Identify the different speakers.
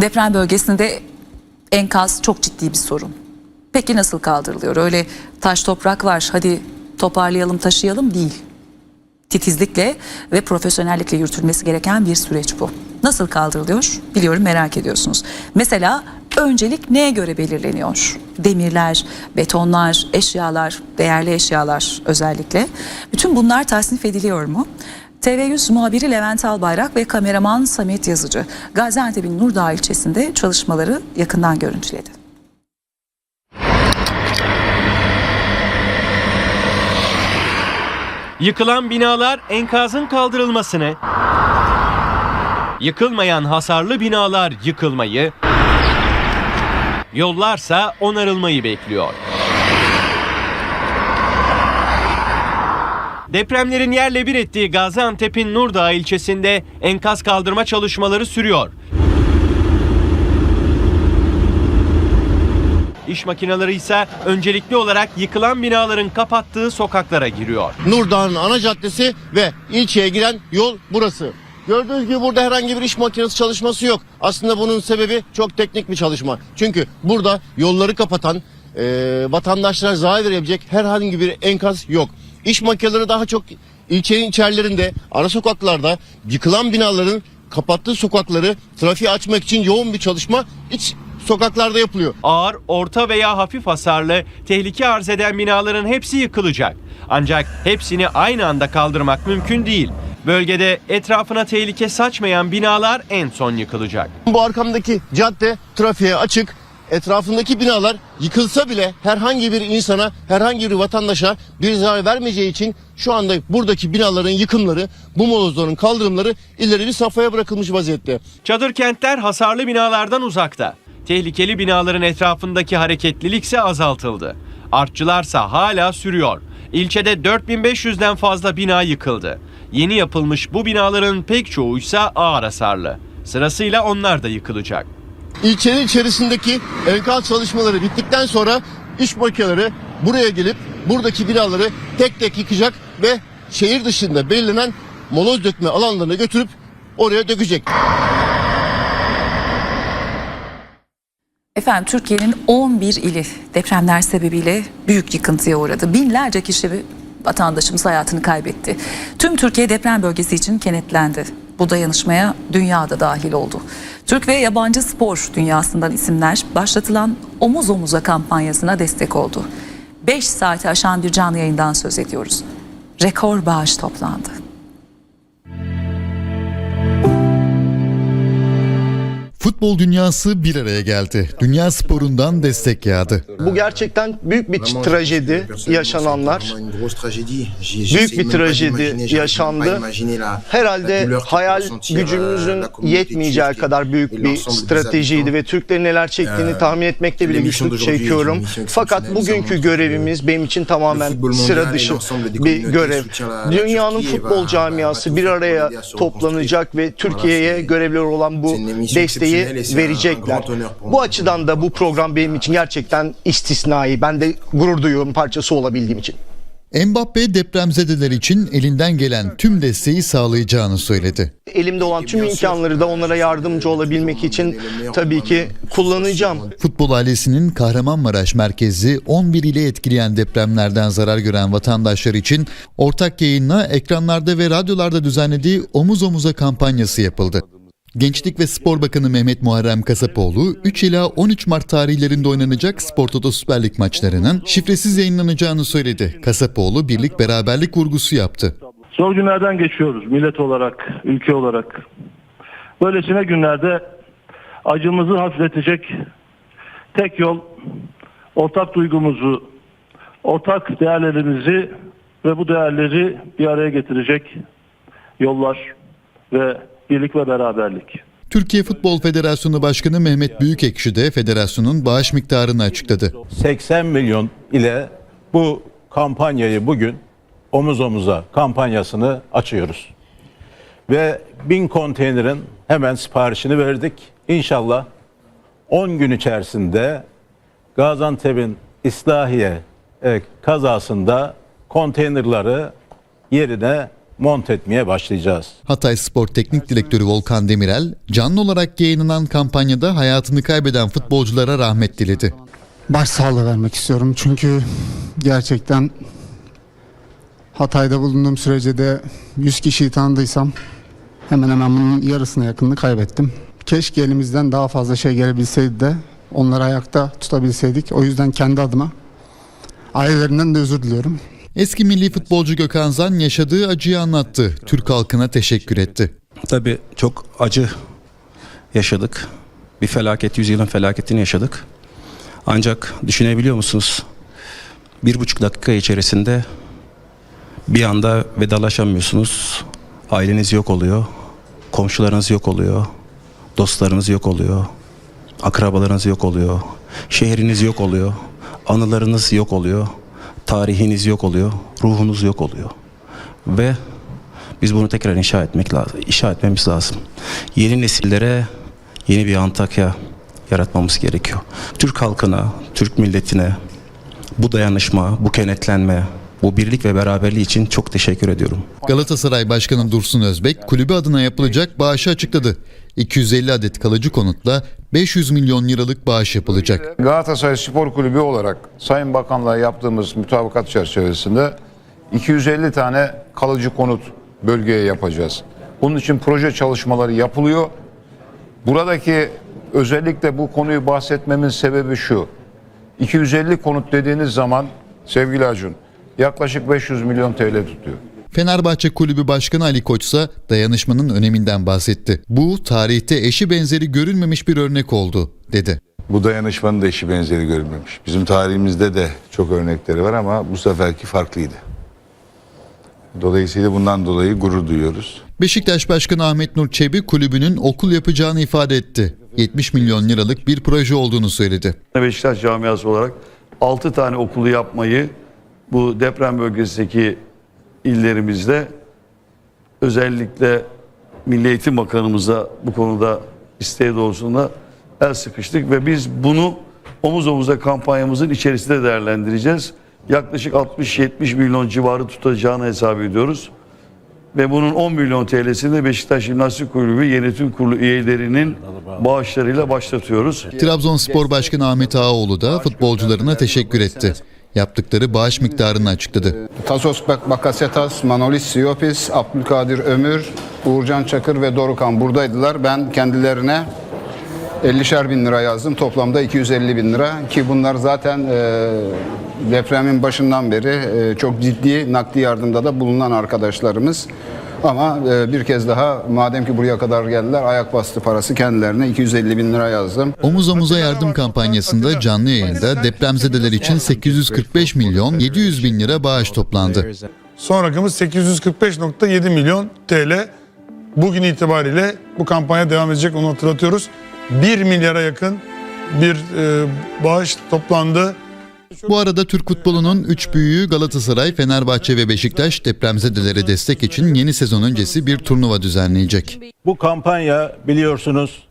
Speaker 1: Deprem bölgesinde enkaz çok ciddi bir sorun. Peki nasıl kaldırılıyor? Öyle taş toprak var hadi toparlayalım taşıyalım değil. Titizlikle ve profesyonellikle yürütülmesi gereken bir süreç bu. Nasıl kaldırılıyor? Biliyorum merak ediyorsunuz. Mesela öncelik neye göre belirleniyor? Demirler, betonlar, eşyalar, değerli eşyalar özellikle. Bütün bunlar tasnif ediliyor mu? TV100 muhabiri Levent Albayrak ve kameraman Samet Yazıcı Gaziantep'in Nurdağ ilçesinde çalışmaları yakından görüntüledi.
Speaker 2: Yıkılan binalar enkazın kaldırılmasını, yıkılmayan hasarlı binalar yıkılmayı, yollarsa onarılmayı bekliyor. Depremlerin yerle bir ettiği Gaziantep'in Nurdağ ilçesinde enkaz kaldırma çalışmaları sürüyor. İş makineleri ise öncelikli olarak yıkılan binaların kapattığı sokaklara giriyor.
Speaker 3: Nurdağ'ın ana caddesi ve ilçeye giren yol burası. Gördüğünüz gibi burada herhangi bir iş makinesi çalışması yok. Aslında bunun sebebi çok teknik bir çalışma. Çünkü burada yolları kapatan, e, vatandaşlara zarar verebilecek herhangi bir enkaz yok. İş makineleri daha çok ilçenin içerilerinde, ara sokaklarda yıkılan binaların kapattığı sokakları trafiğe açmak için yoğun bir çalışma iç sokaklarda yapılıyor.
Speaker 2: Ağır, orta veya hafif hasarlı, tehlike arz eden binaların hepsi yıkılacak. Ancak hepsini aynı anda kaldırmak mümkün değil. Bölgede etrafına tehlike saçmayan binalar en son yıkılacak.
Speaker 3: Bu arkamdaki cadde trafiğe açık. Etrafındaki binalar yıkılsa bile herhangi bir insana, herhangi bir vatandaşa bir zarar vermeyeceği için şu anda buradaki binaların yıkımları, bu molozların kaldırımları ileri bir safhaya bırakılmış vaziyette.
Speaker 2: Çadır kentler hasarlı binalardan uzakta. Tehlikeli binaların etrafındaki hareketlilik ise azaltıldı. Artçılarsa hala sürüyor. İlçede 4500'den fazla bina yıkıldı. Yeni yapılmış bu binaların pek çoğu ise ağır hasarlı. Sırasıyla onlar da yıkılacak.
Speaker 3: İlçenin içerisindeki enkaz çalışmaları bittikten sonra iş makineleri buraya gelip buradaki binaları tek tek yıkacak ve şehir dışında belirlenen moloz dökme alanlarına götürüp oraya dökecek.
Speaker 1: Efendim Türkiye'nin 11 ili depremler sebebiyle büyük yıkıntıya uğradı. Binlerce kişi vatandaşımız hayatını kaybetti. Tüm Türkiye deprem bölgesi için kenetlendi. Bu dayanışmaya dünya da dahil oldu. Türk ve yabancı spor dünyasından isimler başlatılan Omuz Omuza kampanyasına destek oldu. 5 saati aşan bir canlı yayından söz ediyoruz. Rekor bağış toplandı.
Speaker 4: Futbol dünyası bir araya geldi. Dünya sporundan destek yağdı.
Speaker 5: Bu gerçekten büyük bir trajedi yaşananlar. Büyük bir trajedi yaşandı. Herhalde hayal gücümüzün yetmeyeceği kadar büyük bir stratejiydi ve Türklerin neler çektiğini tahmin etmekte bile güçlük çekiyorum. Fakat bugünkü görevimiz benim için tamamen sıra dışı bir görev. Dünyanın futbol camiası bir araya toplanacak ve Türkiye'ye görevli olan bu desteği verecekler. Bu açıdan da bu program benim için gerçekten istisnai. Ben de gurur duyuyorum parçası olabildiğim için.
Speaker 4: Mbappe depremzedeler için elinden gelen tüm desteği sağlayacağını söyledi.
Speaker 5: Elimde olan tüm imkanları da onlara yardımcı olabilmek için tabii ki kullanacağım.
Speaker 4: Futbol ailesinin Kahramanmaraş merkezi 11 ile etkileyen depremlerden zarar gören vatandaşlar için ortak yayınla ekranlarda ve radyolarda düzenlediği Omuz Omuza kampanyası yapıldı. Gençlik ve Spor Bakanı Mehmet Muharrem Kasapoğlu 3 ila 13 Mart tarihlerinde oynanacak Spor Toto Süper Lig maçlarının şifresiz yayınlanacağını söyledi. Kasapoğlu birlik beraberlik vurgusu yaptı.
Speaker 6: Zor günlerden geçiyoruz millet olarak, ülke olarak. Böylesine günlerde acımızı hafifletecek tek yol ortak duygumuzu, ortak değerlerimizi ve bu değerleri bir araya getirecek yollar ve birlik ve beraberlik.
Speaker 4: Türkiye Futbol Federasyonu Başkanı Mehmet Büyükekşi de federasyonun bağış miktarını açıkladı.
Speaker 7: 80 milyon ile bu kampanyayı bugün omuz omuza kampanyasını açıyoruz. Ve bin konteynerin hemen siparişini verdik. İnşallah 10 gün içerisinde Gaziantep'in İslahiye e, kazasında konteynerları yerine monte etmeye başlayacağız.
Speaker 4: Hatay Spor Teknik Direktörü Volkan Demirel, canlı olarak yayınlanan kampanyada hayatını kaybeden futbolculara rahmet diledi.
Speaker 8: başsağlığı vermek istiyorum. Çünkü gerçekten Hatay'da bulunduğum sürece de 100 kişiyi tanıdıysam hemen hemen bunun yarısına yakınını kaybettim. Keşke elimizden daha fazla şey gelebilseydi de onları ayakta tutabilseydik. O yüzden kendi adıma ailelerinden de özür diliyorum.
Speaker 4: Eski milli futbolcu Gökhan Zan yaşadığı acıyı anlattı. Türk halkına teşekkür etti.
Speaker 9: Tabii çok acı yaşadık. Bir felaket, yüzyılın felaketini yaşadık. Ancak düşünebiliyor musunuz? Bir buçuk dakika içerisinde bir anda vedalaşamıyorsunuz. Aileniz yok oluyor. Komşularınız yok oluyor. Dostlarınız yok oluyor. Akrabalarınız yok oluyor. Şehriniz yok oluyor. Anılarınız yok oluyor. Tarihiniz yok oluyor. Ruhunuz yok oluyor. Ve biz bunu tekrar inşa etmek lazım. İnşa etmemiz lazım. Yeni nesillere yeni bir Antakya yaratmamız gerekiyor. Türk halkına, Türk milletine bu dayanışma, bu kenetlenme, bu birlik ve beraberliği için çok teşekkür ediyorum.
Speaker 4: Galatasaray Başkanı Dursun Özbek kulübü adına yapılacak bağışı açıkladı. 250 adet kalıcı konutla 500 milyon liralık bağış yapılacak.
Speaker 10: Galatasaray Spor Kulübü olarak Sayın Bakan'la yaptığımız mütabakat çerçevesinde 250 tane kalıcı konut bölgeye yapacağız. Bunun için proje çalışmaları yapılıyor. Buradaki özellikle bu konuyu bahsetmemin sebebi şu. 250 konut dediğiniz zaman sevgili Acun yaklaşık 500 milyon TL tutuyor.
Speaker 4: Fenerbahçe Kulübü Başkanı Ali Koç ise dayanışmanın öneminden bahsetti. Bu tarihte eşi benzeri görülmemiş bir örnek oldu dedi.
Speaker 10: Bu dayanışmanın da eşi benzeri görülmemiş. Bizim tarihimizde de çok örnekleri var ama bu seferki farklıydı. Dolayısıyla bundan dolayı gurur duyuyoruz.
Speaker 4: Beşiktaş Başkanı Ahmet Nur Çebi kulübünün okul yapacağını ifade etti. 70 milyon liralık bir proje olduğunu söyledi.
Speaker 11: Beşiktaş camiası olarak 6 tane okulu yapmayı bu deprem bölgesindeki illerimizde özellikle Milli Eğitim Bakanımıza bu konuda isteği doğrusunda el sıkıştık ve biz bunu omuz omuza kampanyamızın içerisinde değerlendireceğiz. Yaklaşık 60-70 milyon civarı tutacağını hesap ediyoruz. Ve bunun 10 milyon TL'sini de Beşiktaş Jimnastik Kulübü Yönetim Kurulu üyelerinin bağışlarıyla başlatıyoruz.
Speaker 4: Trabzonspor Başkanı Ahmet Ağaoğlu da futbolcularına teşekkür etti. Yaptıkları bağış miktarını açıkladı.
Speaker 12: Tasos Bak- Bakasetas, Manolis Siopis, Abdülkadir Ömür, Uğurcan Çakır ve Dorukan buradaydılar. Ben kendilerine 50'şer bin lira yazdım. Toplamda 250 bin lira ki bunlar zaten e, depremin başından beri e, çok ciddi nakdi yardımda da bulunan arkadaşlarımız. Ama e, bir kez daha madem ki buraya kadar geldiler ayak bastı parası kendilerine 250 bin lira yazdım.
Speaker 4: Omuz Omuza Yardım kampanyasında canlı yayında depremzedeler için 845 milyon 700 bin lira bağış toplandı.
Speaker 13: Son rakamımız 845.7 milyon TL. Bugün itibariyle bu kampanya devam edecek onu hatırlatıyoruz. 1 milyara yakın bir e, bağış toplandı.
Speaker 4: Bu arada Türk futbolunun 3 büyüğü Galatasaray, Fenerbahçe ve Beşiktaş depremzedelere destek için yeni sezon öncesi bir turnuva düzenleyecek.
Speaker 7: Bu kampanya biliyorsunuz